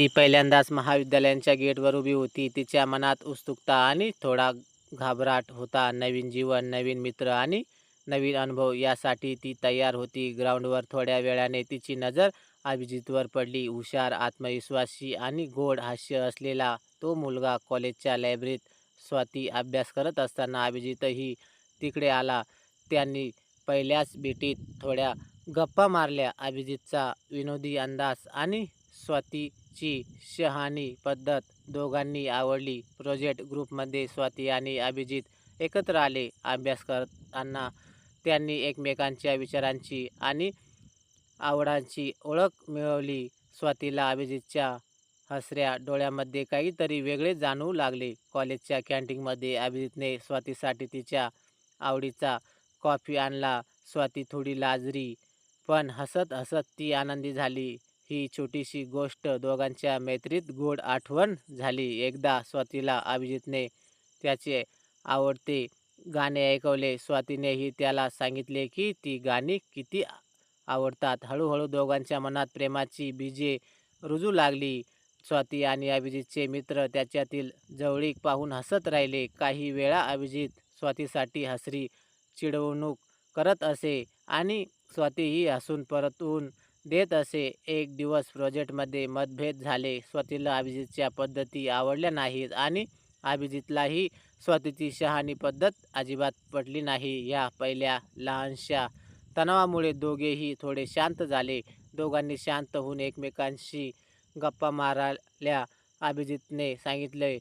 ती पहिल्यांदाच महाविद्यालयांच्या गेटवर उभी होती. तिच्या मनात उत्सुकता आणि थोडा घाबराट होता. नवीन जीवन, नवीन मित्र आणि नवीन अनुभव यासाठी ती तयार होती. ग्राउंडवर थोड्या वेळाने तिची नजर अभिजितवर पडली. हुशार, आत्मविश्वासी आणि गोड हास्य असलेला तो मुलगा. कॉलेजच्या लायब्ररीत स्वाती अभ्यास करत असताना अभिजितही तिकडे आला. त्यांनी पहिल्याच भेटीत थोड्या गप्पा मारल्या. अभिजितचा विनोदी अंदाज आणि स्वाती ची शहाणी पद्धत दोघांनी आवडली. प्रोजेक्ट ग्रुपमध्ये स्वाती आणि अभिजित एकत्र आले. अभ्यास करताना त्यांनी एकमेकांच्या विचारांची आणि आवडांची ओळख मिळवली. स्वातीला अभिजितच्या हसऱ्या डोळ्यामध्ये काहीतरी वेगळे जाणवू लागले. कॉलेजच्या कॅन्टीनमध्ये अभिजितने स्वातीसाठी तिच्या आवडीचा कॉफी आणला. स्वाती थोडी लाजरी पण हसत हसत ती आनंदी झाली. ही छोटीशी गोष्ट दोघांच्या मैत्रीत गोड आठवण झाली. एकदा स्वातीला अभिजितने त्याचे आवडते गाणे ऐकवले. स्वातीनेही त्याला सांगितले की ती गाणी किती आवडतात. हळूहळू दोघांच्या मनात प्रेमाची बीजे रुजू लागली. स्वाती आणि अभिजितचे मित्र त्याच्यातील जवळीक पाहून हसत राहिले. काही वेळा अभिजित स्वातीसाठी हसरी चिडवणूक करत असे आणि स्वातीही हसून परतून देत असे. एक दिवस प्रोजेक्टमध्ये मतभेद झाले. स्वातीला अभिजितच्या पद्धती आवडल्या नाहीत आणि अभिजितलाही स्वातीची शहाणी पद्धत अजिबात पटली नाही. या पहिल्या लहानशा तणावामुळे दोघेही थोडे शांत झाले. दोघांनी शांत होऊन एकमेकांशी गप्पा माराल्या अभिजितने सांगितले,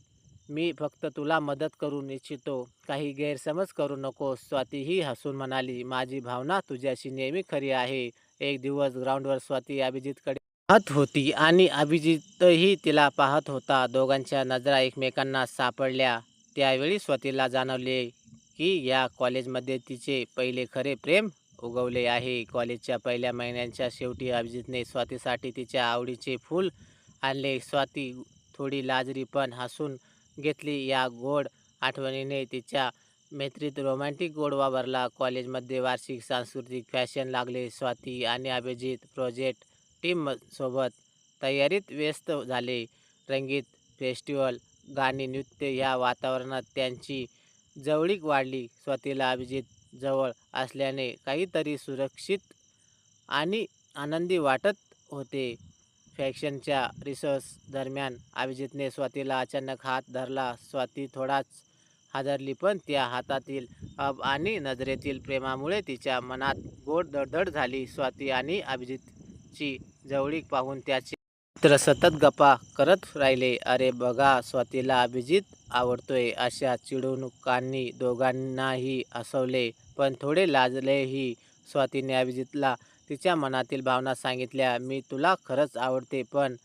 मी फक्त तुला मदत करू इच्छितो. काही गैरसमज करू नकोस. स्वातीही हसून म्हणाली, माझी भावना तुझ्याशी नेहमी खरी आहे. एक दिवस ग्राउंडवर स्वाती अभिजितकडे पाहत होती आणि अभिजितही तिला पाहत होता. दोघांच्या नजरा एकमेकांना सापडल्या. त्यावेळी स्वातीला जाणवले की या कॉलेजमध्ये तिचे पहिले खरे प्रेम उगवले आहे. कॉलेजच्या पहिल्या महिन्यांच्या शेवटी अभिजितने स्वातीसाठी तिच्या आवडीचे फूल आणले. स्वाती थोडी लाजरी पण हसून घेतली. या गोड आठवणीने तिच्या मैत्रीत रोमॅन्टिक गोडवा भरला. कॉलेजमध्ये वार्षिक, सांस्कृतिक फॅशन लागले. स्वाती आणि अभिजित प्रोजेक्ट टीमसोबत तयारीत व्यस्त झाले. रंगीत फेस्टिवल गाणी, नृत्य या वातावरणात त्यांची जवळीक वाढली. स्वातीला अभिजित जवळ असल्याने काहीतरी सुरक्षित आणि आनंदी वाटत होते. फॅशनच्या रिसर्च दरम्यान अभिजितने स्वातीला अचानक हात धरला. स्वाती थोडाच हादरली, पण त्या हातातील अब आणि नजरेतील प्रेमामुळे तिच्या मनात गोड धडधड झाली. स्वाती आणि अभिजितची जवळीक पाहून त्याचे मित्र सतत गप्पा करत राहिले. अरे बघा, स्वातीला अभिजित आवडतोय. अशा चिडवणुकांनी दोघांनाही हसवले, पण थोडे लाजलेही. स्वातीने अभिजितला तिच्या मनातील भावना सांगितल्या, मी तुला खरंच आवडते, पण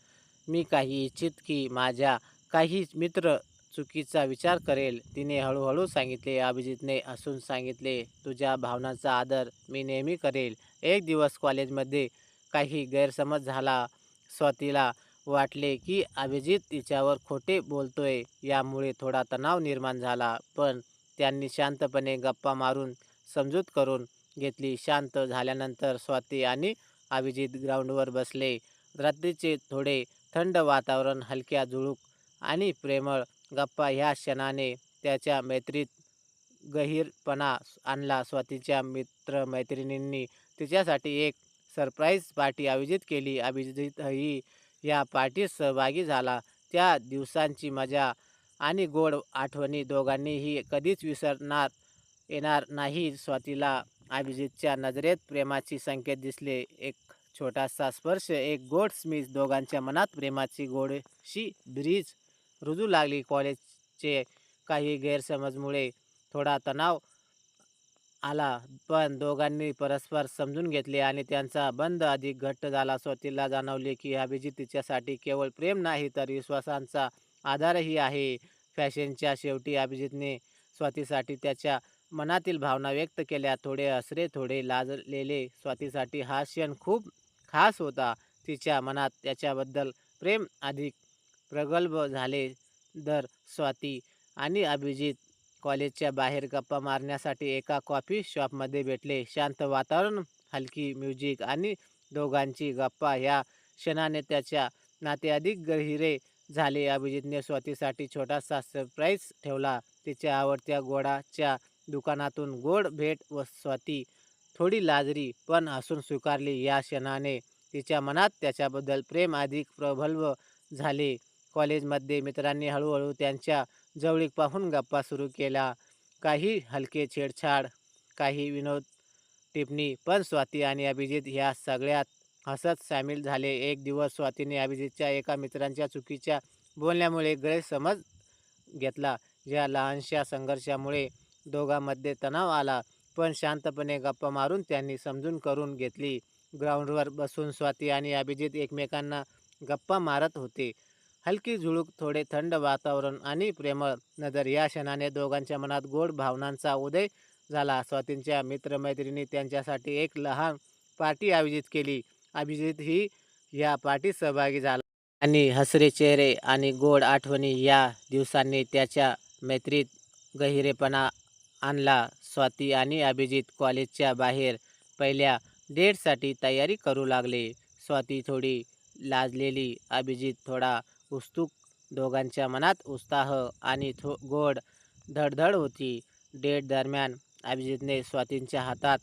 मी काही इच्छित की माझ्या काही मित्र चुकीचा विचार करेल, तिने हळूहळू सांगितले. अभिजितने हसून सांगितले, तुझ्या भावनांचा आदर मी नेहमी करेल एक दिवस कॉलेजमध्ये काही गैरसमज झाला. स्वातीला वाटले की अभिजित तिच्यावर खोटे बोलतोय. यामुळे थोडा तणाव निर्माण झाला, पण त्यांनी शांतपणे गप्पा मारून समजूत करून घेतली. शांत झाल्यानंतर स्वाती आणि अभिजित ग्राउंडवर बसले. रात्रीचे थोडे थंड वातावरण, हलक्या झुळूक आणि प्रेमळ गप्पा ह्या क्षणाने त्याच्या मैत्रीत गहीरपणा आणला. स्वातीच्या मित्र-मैत्रिणींनी तिच्यासाठी एक सरप्राईज पार्टी आयोजित केली. अभिजितही या पार्टीत सहभागी झाला. त्या दिवसांची मजा आणि गोड आठवणी दोघांनीही कधीच विसरणार येणार नाही स्वातीला अभिजितच्या नजरेत प्रेमाची संकेत दिसले. एक छोटासा स्पर्श, एक गोड स्मित. दोघांच्या मनात प्रेमाची गोडशी ब्रीज रुजू लागली. कॉलेजचे काही गैरसमजमुळे थोडा तणाव आला, पण दोघांनी परस्पर समजून घेतले आणि त्यांचा बंध अधिक घट्ट झाला. स्वातीला जाणवले की अभिजित तिच्यासाठी केवळ प्रेम नाही, तर विश्वासांचा आधारही आहे. फॅशनच्या शेवटी अभिजितने स्वातीसाठी त्याच्या मनातील भावना व्यक्त केल्या. थोडे असरे थोडे लाजलेले. स्वातीसाठी हा क्षण खूप खास होता. तिच्या मनात त्याच्याबद्दल प्रेम अधिक प्रगल्भ झाले. दर स्वाती आणि अभिजित कॉलेजच्या बाहेर गप्पा मारण्यासाठी एका कॉफी शॉपमध्ये भेटले. शांत वातावरण, हलकी म्युझिक आणि दोघांची गप्पा. या क्षणाने त्याच्या नाते अधिक गहिरे झाले. अभिजितने स्वातीसाठी छोटासा सरप्राईज ठेवला. तिच्या आवडत्या गोडाच्या दुकानातून गोड भेट व स्वाती थोडी लाजरी पण हसून स्वीकारली. या क्षणाने तिच्या मनात त्याच्याबद्दल प्रेम अधिक प्रबल झाले. कॉलेजमध्ये मित्रांनी हळूहळू त्यांच्या जवळीक पाहून गप्पा सुरू केल्या. काही हलके छेडछाड काही विनोद टिप्पणी पण स्वाती आणि अभिजित ह्या सगळ्यात हसत सामील झाले. एक दिवस स्वातीने अभिजितच्या एका मित्रांच्या चुकीच्या बोलण्यामुळे गैरसमज घेतला या लहानशा संघर्षामुळे दोघांमध्ये तणाव आला. पण शांतपणे गप्पा मारून त्यांनी समजून करून घेतली. ग्राउंडवर बसून स्वाती आणि अभिजित एकमेकांना गप्पा मारत होते. हलकी झुळूक थोडे थंड वातावरण आणि प्रेमळ नजर या क्षणाने दोघांच्या मनात गोड भावनांचा उदय झाला. स्वातींच्या मित्रमैत्रिणी त्यांच्यासाठी एक लहान पार्टी आयोजित केली. अभिजित ही या पार्टीत सहभागी झाला. आणि हसरे चेहरे आणि गोड आठवणी या दिवसांनी त्याच्या मैत्रीत गहिरेपणा आणला. स्वाती आणि अभिजित कॉलेजच्या बाहेर पहिल्या डेटसाठी तयारी करू लागले. स्वाती थोडी लाजलेली अभिजित थोडा उत्सुक. दोघांच्या मनात उत्साह आणि थो गोड धडधड होती. डेट दरम्यान अभिजितने स्वातींच्या हातात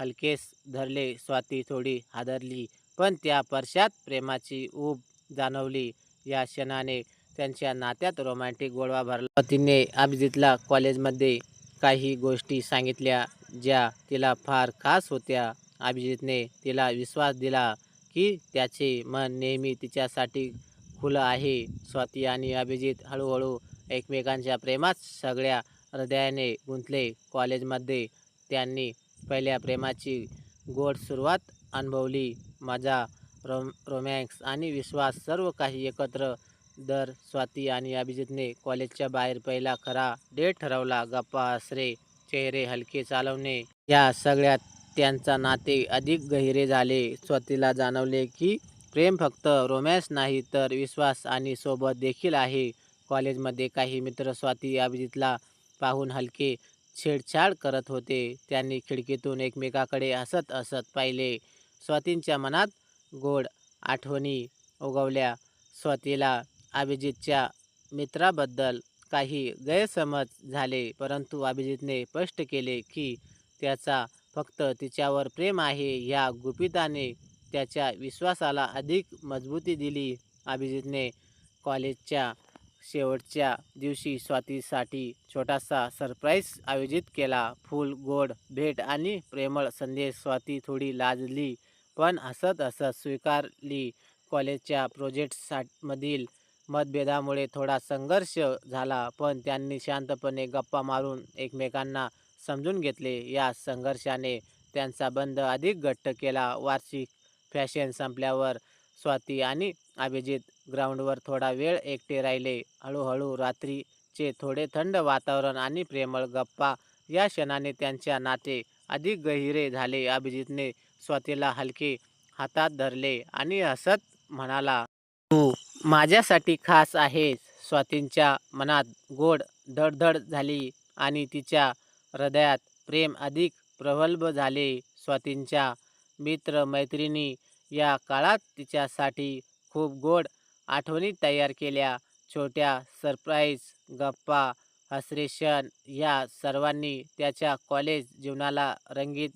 हलकेस धरले. स्वाती थोडी हादरली पण त्या परशात प्रेमाची ऊब जाणवली. या क्षणाने त्यांच्या नात्यात रोमॅन्टिक गोडवा भरला. तिने अभिजितला कॉलेजमध्ये काही गोष्टी सांगितल्या ज्या तिला फार खास होत्या. अभिजितने तिला विश्वास दिला की त्याचे मन नेहमी तिच्यासाठी खुलं आहे. स्वाती आणि अभिजित हळूहळू एकमेकांच्या प्रेमात सगळ्या हृदयाने गुंतले. कॉलेजमध्ये त्यांनी पहिल्या प्रेमाची गोड सुरुवात अनुभवली. मजा रोम रोमॅन्स आणि विश्वास सर्व काही एकत्र. दर स्वाती आणि अभिजितने कॉलेजच्या बाहेर पहिला खरा डेट ठरवला. गप्पा आसरे चेहरे हलके चालवणे. या सगळ्यात त्यांचा नाते अधिक गहिरे झाले. स्वातीला जाणवले की प्रेम फक्त रोमॅन्स नाही तर विश्वास आणि सोबत देखील आहे. कॉलेजमध्ये काही मित्र स्वाती अभिजितला पाहून हलके छेडछाड करत होते. त्यांनी खिडकीतून एकमेकाकडे हसत हसत पाहिले. स्वातींच्या मनात गोड आठवणी उगवल्या स्वातीला अभिजितच्या मित्राबद्दल काही गैरसमज झाले परंतु अभिजितने स्पष्ट केले की त्याचा फक्त तिच्यावर प्रेम आहे. या गुपिताने त्याच्या विश्वासाला अधिक मजबूती दिली अभिजितने. कॉलेजच्या शेवटच्या दिवशी स्वातीसाठी छोटासा सरप्राईज आयोजित केला. फुल गोड भेट आणि प्रेमळ संदेश स्वाती थोडी लाजली पण हसत हसत स्वीकारली. कॉलेजच्या प्रोजेक्टसामधील मतभेदामुळे थोडा संघर्ष झाला पण त्यांनी शांतपणे गप्पा मारून एकमेकांना समजून घेतले. या संघर्षाने त्यांचा बंध अधिक घट्ट केला. वार्षिक फॅशन संपल्यावर स्वाती आणि अभिजित ग्राउंडवर थोडा वेळ एकटे राहिले. हळूहळू रात्रीचे थोडे थंड वातावरण आणि प्रेमळ गप्पा या क्षणाने त्यांच्या नाते अधिक गहिरे झाले. अभिजितने स्वातीला हलके हातात धरले आणि हसत म्हणाला तू माझ्यासाठी खास आहेस. स्वातींच्या मनात गोड धडधड झाली आणि तिच्या हृदयात प्रेम अधिक प्रगल्भ झाले. स्वातींच्या मित्र मैत्रिणी या काळात तिच्यासाठी खूप गोड आठवणी तयार केल्या. छोट्या सरप्राईज गप्पा हसरे क्षण या सर्वांनी त्याच्या कॉलेज जीवनाला रंगीत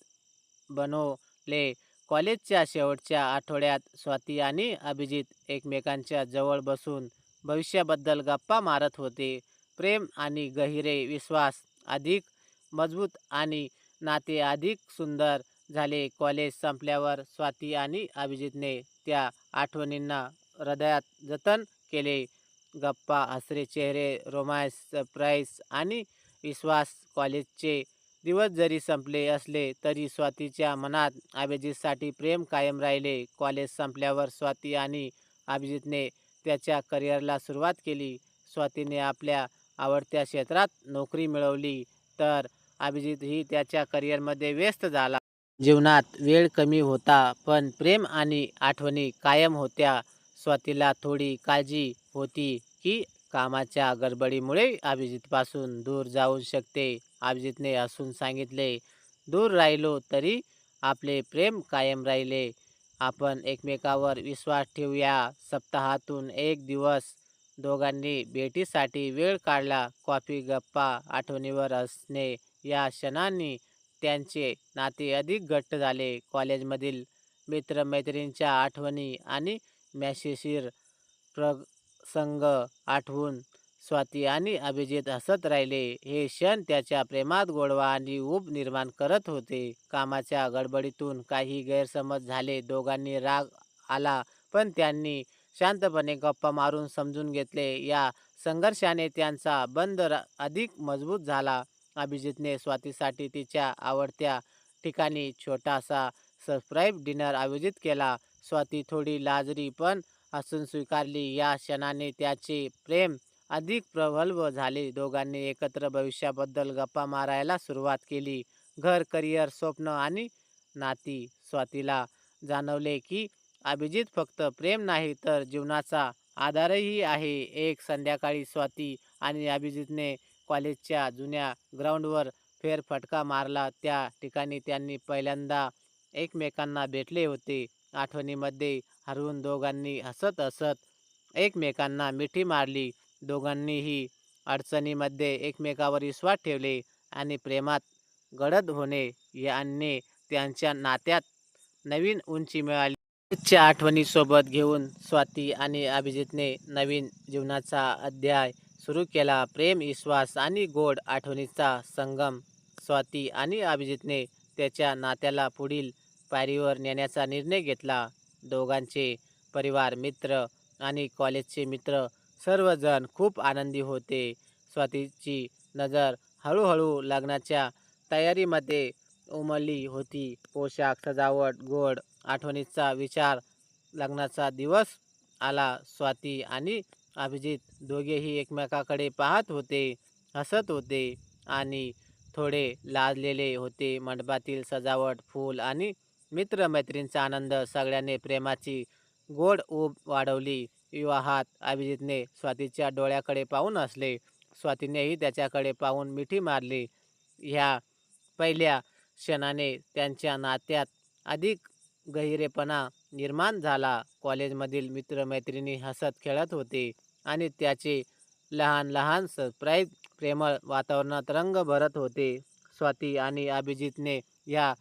बनवले. कॉलेजच्या शेवटच्या आठवड्यात स्वाती आणि अभिजित एकमेकांच्या जवळ बसून भविष्याबद्दल गप्पा मारत होते. प्रेम आणि गहिरे विश्वास अधिक मजबूत आणि नाते अधिक सुंदर झाले. कॉलेज संपल्यावर स्वाती आणि अभिजितने त्या आठवणींना हृदयात जतन केले. गप्पा हसरे चेहरे रोमायस सरप्राईज आणि विश्वास कॉलेजचे दिवस जरी संपले असले तरी स्वातीच्या मनात अभिजितसाठी प्रेम कायम राहिले. कॉलेज संपल्यावर स्वाती आणि अभिजितने त्याच्या करिअरला सुरुवात केली. स्वातीने आपल्या आवडत्या क्षेत्रात नोकरी मिळवली. तर अभिजित ही त्याच्या करिअरमध्ये व्यस्त झाला. जीवनात वेळ कमी होता पण प्रेम आणि आठवणी कायम होत्या. स्वातीला थोडी काळजी होती की कामाच्या गडबडीमुळे अभिजितपासून दूर जाऊ शकते. अभिजितने हसून सांगितले दूर राहिलो तरी आपले प्रेम कायम राहिले. आपण एकमेकावर विश्वास ठेवूया. सप्ताहातून एक दिवस दोघांनी भेटीसाठी वेळ काढला. कॉफी गप्पा आठवणीवर असणे या क्षणांनी त्यांचे नाते अधिक घट्ट झाले. कॉलेजमधील मित्रमैत्रिणींच्या आठवणी आणि मॅशेशीर प्रसंग आठवून स्वाती आणि अभिजित हसत राहिले. हे क्षण त्याच्या प्रेमात गोडवा आणि ऊब निर्माण करत होते. कामाच्या गडबडीतून काही गैरसमज झाले. दोघांनी राग आला पण त्यांनी शांतपणे गप्पा मारून समजून घेतले. या संघर्षाने त्यांचा बंद अधिक मजबूत झाला. अभिजितने स्वातीसाठी तिच्या आवडत्या ठिकाणी छोटासा सरप्राईज डिनर आयोजित केला. स्वाती थोडी लाजरी पण हसून स्वीकारली. या क्षणाने त्याचे प्रेम अधिक प्रबल झाले. दोघांनी एकत्र भविष्याबद्दल गप्पा मारायला सुरुवात केली. घर करिअर स्वप्न आणि नाती. स्वातीला जाणवले की अभिजित फक्त प्रेम नाही तर जीवनाचा आधारही आहे. एक संध्याकाळी स्वाती आणि अभिजितने कॉलेजच्या जुन्या ग्राउंडवर फेरफटका मारला. त्या ठिकाणी त्यांनी पहिल्यांदा एकमेकांना भेटले होते. आठवणीमध्ये हरवून दोघांनी हसत हसत एकमेकांना मिठी मारली. दोघांनीही अडचणीमध्ये एकमेकावर विश्वास ठेवले आणि प्रेमात गडद होणे याने त्यांच्या नात्यात नवीन उंची मिळाली. च्या आठवणीसोबत घेऊन स्वाती आणि अभिजितने नवीन जीवनाचा अध्याय सुरू केला. प्रेम विश्वास आणि गोड आठवणीचा संगम स्वाती आणि अभिजितने त्याच्या नात्याला पुढील पायरीवर नेण्याचा निर्णय घेतला. दोघांचे परिवार मित्र आणि कॉलेजचे मित्र सर्वजण खूप आनंदी होते. स्वातीची नजर हळूहळू लग्नाच्या तयारीमध्ये उमलली होती. पोशाख सजावट गोड आठवणीचा विचार लग्नाचा दिवस आला. स्वाती आणि अभिजित दोघेही एकमेकाकडे पाहत होते हसत होते आणि थोडे लाजलेले होते. मंडपातील सजावट फूल आणि मित्रमैत्रींचा आनंद सगळ्याने प्रेमाची गोड ऊब वाढवली. विवाहात अभिजितने स्वातीच्या डोळ्याकडे पाहून हसले. स्वातीनेही त्याच्याकडे पाहून मिठी मारली. ह्या पहिल्या क्षणाने त्यांच्या नात्यात अधिक गहिरेपणा निर्माण झाला. कॉलेजमधील मित्रमैत्रिणी हसत खेळत होते. आणि त्याचे लहान लहान सरप्राईज प्रेमळ वातावरणात रंग भरत होते. स्वाती आणि अभिजितने या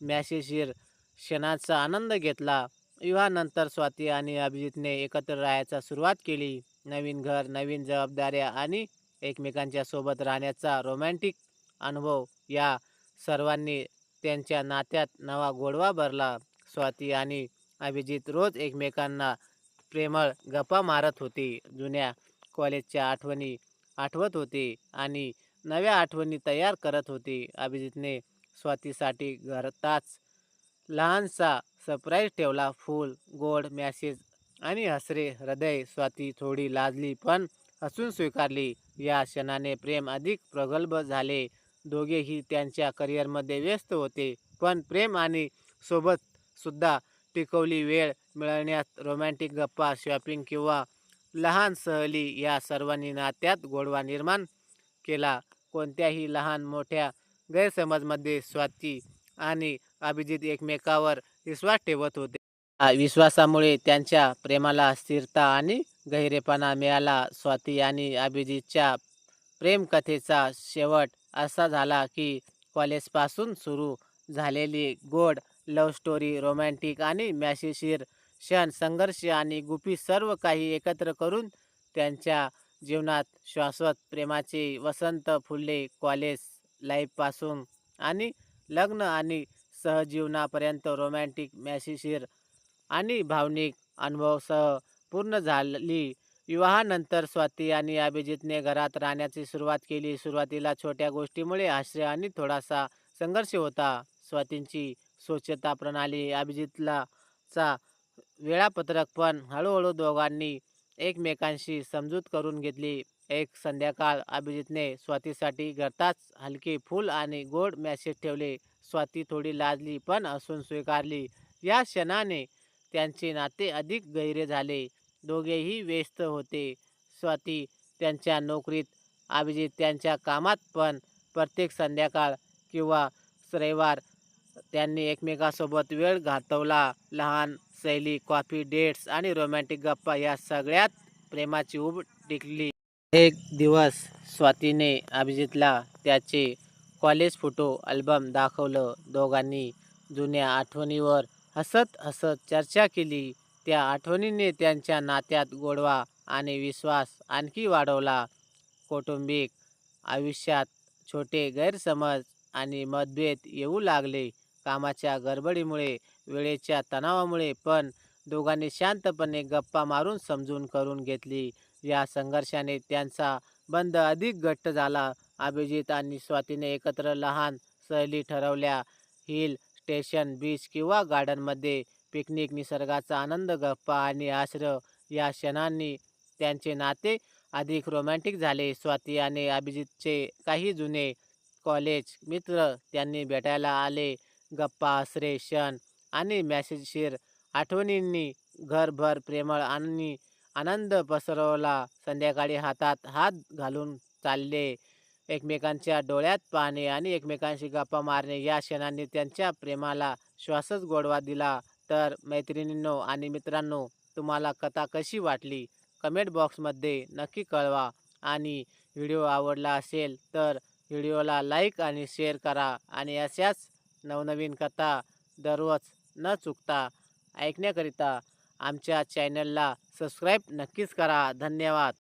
मॅसेशीर क्षणाचा आनंद घेतला. विवाहानंतर स्वाती आणि अभिजितने एकत्र राहायचा सुरुवात केली. नवीन घर नवीन जबाबदाऱ्या आणि एकमेकांच्या सोबत राहण्याचा रोमॅन्टिक अनुभव या सर्वांनी त्यांच्या नात्यात नवा गोडवा भरला. स्वाती आणि अभिजित रोज एकमेकांना प्रेमळ गप्पा मारत होते. जुन्या कॉलेजच्या आठवणी आठवत होते आणि नव्या आठवणी तयार करत होते. अभिजितने स्वातीसाठी घरताच लहानसा सरप्राईज ठेवला. फूल गोड मॅसेज आणि हसरे हृदय स्वाती थोडी लाजली पण हसून स्वीकारली. या क्षणाने प्रेम अधिक प्रगल्भ झाले. दोघेही त्यांच्या करिअरमध्ये व्यस्त होते. पण प्रेम आणि सोबत सुद्धा टिकवली वेळ मिळण्यात रोमॅन्टिक गप्पा शॉपिंग किंवा लहान सहली या सर्वांनी नात्यात गोडवा निर्माण केला. कोणत्याही लहान मोठ्या गैरसमजमध्ये स्वाती आणि अभिजित एकमेकावर विश्वास ठेवत होते. विश्वासामुळे त्यांच्या प्रेमाला स्थिरता आणि गहिरेपणा मिळाला. स्वाती आणि अभिजितच्या प्रेमकथेचा शेवट असा झाला की कॉलेजपासून सुरू झालेली गोड लव्ह स्टोरी रोमॅन्टिक आणि मॅसेशीर क्षण संघर्ष आणि गुपी सर्व काही एकत्र करून त्यांच्या जीवनात शाश्वत प्रेमाचे वसंत फुलले कॉलेज लाईफपासून आणि लग्न आणि सहजीवनापर्यंत रोमॅन्टिक मॅशीशीर आणि भावनिक अनुभवसह पूर्ण झाली. विवाहानंतर स्वाती आणि अभिजितने घरात राहण्याची सुरुवात केली. सुरुवातीला छोट्या गोष्टीमुळे आश्रय आणि थोडासा संघर्ष होता. स्वातींची स्वच्छता प्रणाली अभिजितला चा वेळापत्रक पण हळूहळू दोघांनी एकमेकांशी समजूत करून घेतली. एक संध्याकाळ अभिजितने स्वातीसाठी घरताच हलके फूल आणि गोड मॅसेज ठेवले. स्वाती थोडी लाजली पण असून स्वीकारली. या क्षणाने त्यांचे नाते अधिक गहिरे झाले. दोघेही व्यस्त होते. स्वाती त्यांच्या नोकरीत अभिजित त्यांच्या कामात पण प्रत्येक संध्याकाळ किंवा रविवार त्यांनी एकमेकासोबत वेळ घातवला लहान सैली कॉफी डेट्स आणि रोमॅन्टिक गप्पा या सगळ्यात प्रेमाची उब टिकली. एक दिवस स्वातीने अभिजितला त्याचे कॉलेज फोटो अल्बम दाखवलं. दोघांनी जुन्या आठवणीवर हसत हसत चर्चा केली. त्या आठवणीने त्यांच्या नात्यात गोडवा आणि विश्वास आणखी वाढवला. कौटुंबिक आयुष्यात छोटे गैरसमज आणि मतभेद येऊ लागले. कामाच्या गडबडीमुळे वेळेच्या तणावामुळे पण दोघांनी शांतपणे गप्पा मारून समजून करून घेतली. या संघर्षाने त्यांचा बंध अधिक घट्ट झाला. अभिजित आणि स्वातीने एकत्र लहान सहली ठरवल्या. हिल स्टेशन बीच किंवा गार्डनमध्ये पिकनिक निसर्गाचा आनंद गप्पा आणि आश्रय या क्षणांनी त्यांचे नाते अधिक रोमॅन्टिक झाले. स्वाती आणि अभिजितचे काही जुने कॉलेज मित्र त्यांनी भेटायला आले. गप्पा आसरे क्षण आणि मॅसेजशीर आठवणींनी घरभर प्रेमळ आणि आनंद पसरवला. संध्याकाळी हातात हात घालून चालले. एकमेकांच्या डोळ्यात पाहणे आणि एकमेकांशी गप्पा मारणे या क्षणांनी त्यांच्या प्रेमाला श्वासच गोडवा दिला. तर मैत्रिणींनो आणि मित्रांनो तुम्हाला कथा कशी वाटली? कमेंट बॉक्समध्ये नक्की कळवा. आणि व्हिडिओ आवडला असेल तर व्हिडिओला लाईक आणि शेअर करा. आणि अशाच नवनवीन कथा दररोज न चुकता ऐकण्याकरिता आमच्या चॅनलला सबस्क्राईब नक्कीच करा. धन्यवाद.